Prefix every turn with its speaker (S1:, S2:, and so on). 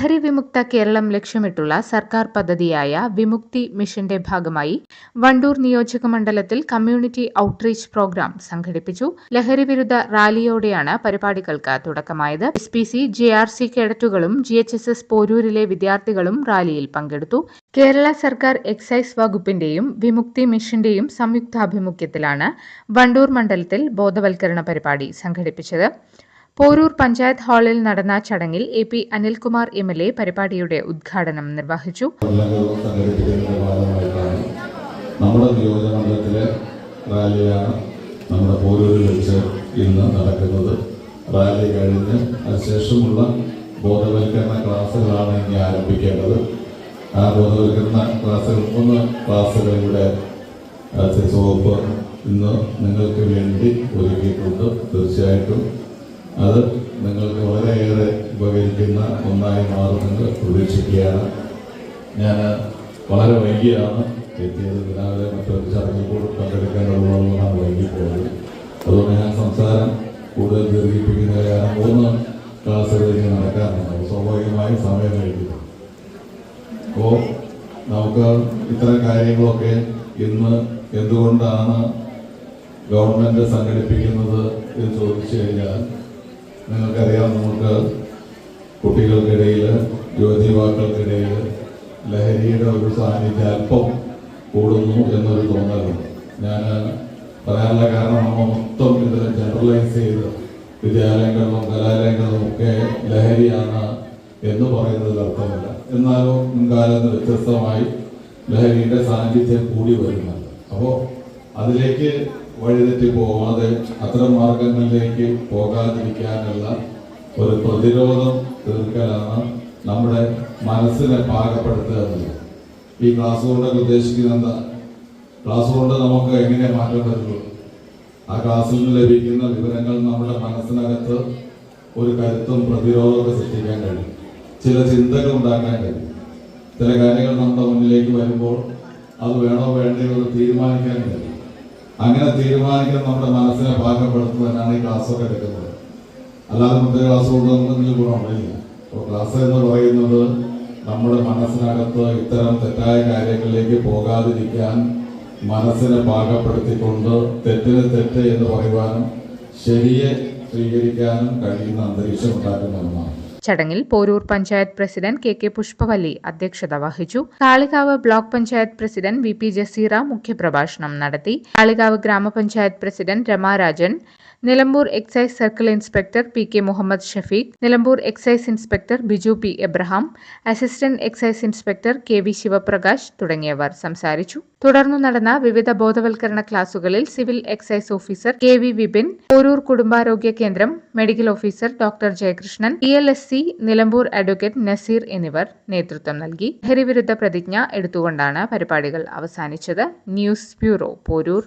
S1: ലഹരി വിമുക്ത കേരളം ലക്ഷ്യമിട്ടുള്ള സർക്കാർ പദ്ധതിയായ വിമുക്തി മിഷന്റെ ഭാഗമായി വണ്ടൂർ നിയോജക മണ്ഡലത്തിൽ കമ്മ്യൂണിറ്റി ഔട്ട്റീച്ച് പ്രോഗ്രാം സംഘടിപ്പിച്ചു. ലഹരി വിരുദ്ധ റാലിയോടെയാണ് പരിപാടികൾക്ക് തുടക്കമായത്. S P C J R C കേഡറ്റുകളും G H S S പോരൂരിലെ വിദ്യാർത്ഥികളും റാലിയിൽ പങ്കെടുത്തു. കേരള സർക്കാർ എക്സൈസ് വകുപ്പിന്റെയും വിമുക്തി മിഷന്റെയും സംയുക്താഭിമുഖ്യത്തിലാണ് വണ്ടൂർ മണ്ഡലത്തിൽ ബോധവൽക്കരണ പരിപാടി സംഘടിപ്പിച്ചത്. പോരൂർ പഞ്ചായത്ത് ഹാളിൽ നടന്ന ചടങ്ങിൽ A P Anilkumar M L A പരിപാടിയുടെ ഉദ്ഘാടനം നിർവഹിച്ചു.
S2: നമ്മുടെ നിയോജകമണ്ഡലത്തിലെ റാലിയാണ് നമ്മുടെ പോരൂരിൽ വെച്ച് നടക്കുന്നത്. റാലി കഴിഞ്ഞ് അതിനുശേഷമുള്ള ബോധവൽക്കരണ ക്ലാസ്സുകളാണ് ഇനി ആരംഭിക്കേണ്ടത്. ആ ബോധവൽക്കരണ ക്ലാസ്സുകൾ മൂന്ന് ക്ലാസ്സുകളിലൂടെ വകുപ്പ് ഇന്ന് നിങ്ങൾക്ക് വേണ്ടി ഒരുക്കിയിട്ടുണ്ട്. തീർച്ചയായിട്ടും അത് നിങ്ങൾക്ക് വളരെയേറെ ഉപകരിക്കുന്ന ഒന്നായി മാറുമെന്ന് പ്രതീക്ഷിക്കുകയാണ്. ഞാൻ വളരെ വൈകിയാണ് എത്തിയത്. രാവിലെ മറ്റൊരു ചടങ്ങിൽ കൂടി പങ്കെടുക്കേണ്ടതുള്ളതാണ് വൈകിപ്പോയത് അതുകൊണ്ട് ഞാൻ സംസാരം കൂടുതൽ ദീർഘിപ്പിക്കുന്ന കാരണം മൂന്ന് ക്ലാസ്സുകൾ ഇനി നടക്കാറുണ്ട്. സ്വാഭാവികമായും സമയം കഴിക്കുന്നു അപ്പോൾ നമുക്ക് ഇത്തരം കാര്യങ്ങളൊക്കെ ഇന്ന് എന്തുകൊണ്ടാണ് ഗവൺമെന്റ് സംഘടിപ്പിക്കുന്നത് എന്ന് ചോദിച്ചു കഴിഞ്ഞാൽ നിങ്ങൾക്കറിയാം നമുക്ക് കുട്ടികൾക്കിടയിൽ യുവതീവാക്കൾക്കിടയിൽ ലഹരിയുടെ ഒരു സാന്നിധ്യം അല്പം കൂടുന്നു എന്നൊരു തോന്നലുണ്ട്. ഞാൻ പറയാനുള്ള കാരണം നമ്മൾ മൊത്തം ഇത് ജനറലൈസ് ചെയ്ത് വിദ്യാലയങ്ങളിലും കലാലയങ്ങളിലും ഒക്കെ ലഹരിയാണ് എന്ന് പറയുന്നത് അർത്ഥമില്ല. എന്നാലും മുൻകാലത്ത് വ്യത്യസ്തമായി ലഹരിയുടെ സാന്നിധ്യം കൂടി വരുന്നുണ്ട്. അപ്പോൾ അതിലേക്ക് വഴിതെറ്റി പോവാതെ അത്തരം മാർഗങ്ങളിലേക്ക് പോകാതിരിക്കാനുള്ള ഒരു പ്രതിരോധം തീർക്കലാണ് നമ്മുടെ മനസ്സിനെ പാകപ്പെടുത്തുക ഈ ക്ലാസ് കൊണ്ട് ഉദ്ദേശിക്കുന്നത് എന്താ? ക്ലാസ് കൊണ്ട് നമുക്ക് എങ്ങനെ മാറ്റം വരുള്ളൂ ആ ക്ലാസ്സിൽ നിന്ന് ലഭിക്കുന്ന വിവരങ്ങൾ നമ്മുടെ മനസ്സിനകത്ത് ഒരു കരുത്തും പ്രതിരോധമൊക്കെ സൃഷ്ടിക്കാൻ കഴിയും. ചില ചിന്തകൾ ഉണ്ടാക്കാൻ കഴിയും. ചില കാര്യങ്ങൾ നമ്മുടെ മുന്നിലേക്ക് വരുമ്പോൾ അത് വേണോ വേണ്ടയോ തീരുമാനിക്കാൻ കഴിയും. അങ്ങനെ തീരുമാനിക്കാൻ നമ്മുടെ മനസ്സിനെ പാകപ്പെടുത്തുന്നതിനാണ് ഈ ക്ലാസ്സൊക്കെ എടുക്കുന്നത്. അല്ലാതെ മറ്റേ ക്ലാസ് കൊണ്ട് നമുക്ക് എന്തെങ്കിലും അപ്പോൾ ക്ലാസ് എന്ന് പറയുന്നത് നമ്മുടെ മനസ്സിനകത്ത് ഇത്തരം തെറ്റായ കാര്യങ്ങളിലേക്ക് പോകാതിരിക്കാൻ മനസ്സിനെ പാകപ്പെടുത്തിക്കൊണ്ട് തെറ്റിന് തെറ്റ് എന്ന് പറയുവാനും ശരിയെ സ്വീകരിക്കാനും കഴിയുന്ന അന്തരീക്ഷം ഉണ്ടാക്കുന്ന ഒന്നാണ്.
S1: ചടങ്ങിൽ Poroor panchayat president K K Pushpavalli അധ്യക്ഷത വഹിച്ചു. Kalikavu block panchayat president V P Jaseera മുഖ്യപ്രഭാഷണം നടത്തി. കാളികാവ് ഗ്രാമപഞ്ചായത്ത് president Ramarajan Nilambur excise circle inspector P K Muhammad Shafeeq Nilambur excise inspector Biju P Abraham assistant excise inspector K V Sivaprakash തുടങ്ങിയവർ സംസാരിച്ചു. തുടർന്നു നടന്ന വിവിധ ബോധവൽക്കരണ ക്ലാസുകളിൽ civil excise officer K V Vipin Poroor കുടുംബാരോഗ്യ കേന്ദ്രം medical officer doctor Jayakrishnan E L S C Nilambur advocate Naseer എന്നിവർ നേതൃത്വം നൽകി. ലഹരിവിരുദ്ധ പ്രതിജ്ഞ എടുത്തുകൊണ്ടാണ് പരിപാടികൾ അവസാനിച്ചത്. News bureau Poroor.